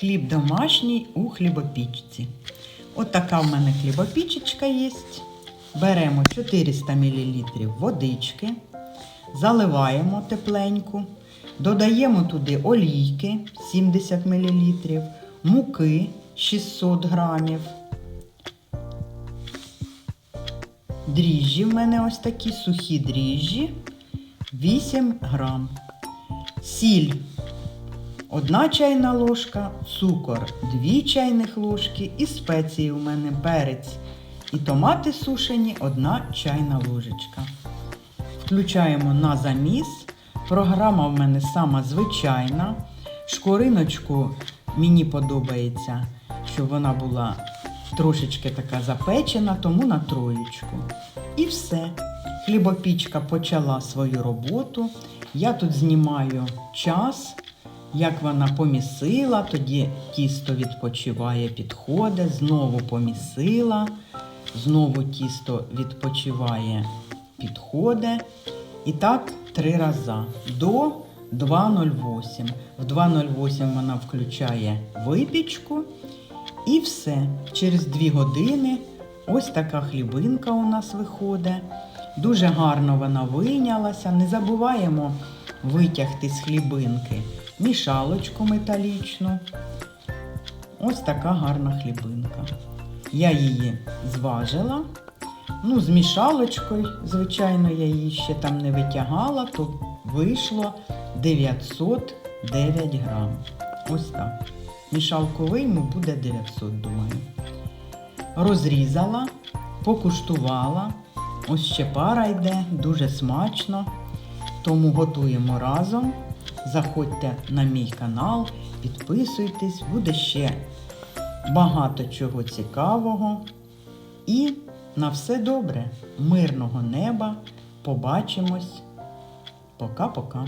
Хліб домашній у хлібопічці. От така в мене хлібопічечка є. Беремо 400 мл водички, заливаємо тепленьку, додаємо туди олійки 70 мл, муки 600 грамів. Дріжджі в мене ось такі сухі дріжджі 8 грам. Сіль Одна чайна ложка, цукор 2 чайних ложки і спеції у мене перець і томати сушені 1 чайна ложечка. Включаємо на заміс. Програма в мене сама звичайна. Шкориночку мені подобається, щоб вона була трошечки така запечена, тому на троєчку. І все. Хлібопічка почала свою роботу. Я тут знімаю час, як вона помісила, тоді тісто відпочиває, підходить, знову помісила, знову тісто відпочиває, підходить. І так три рази до 2.08. В 2.08 вона включає випічку. І все. Через 2 години ось така хлібинка у нас виходить. Дуже гарно вона вийнялася. Не забуваємо витягти з хлібинки мішалочку металічну. Ось така гарна хлібинка. Я її зважила. Ну, з мішалочкою, звичайно, я її ще там не витягала, то вийшло 909 грам. Ось так. Мішалку вийму буде 900, думаю. Розрізала, покуштувала. Ось ще пара йде, дуже смачно. Тому готуємо разом. Заходьте на мій канал, підписуйтесь, буде ще багато чого цікавого. І на все добре, мирного неба. Побачимось. Пока-пока.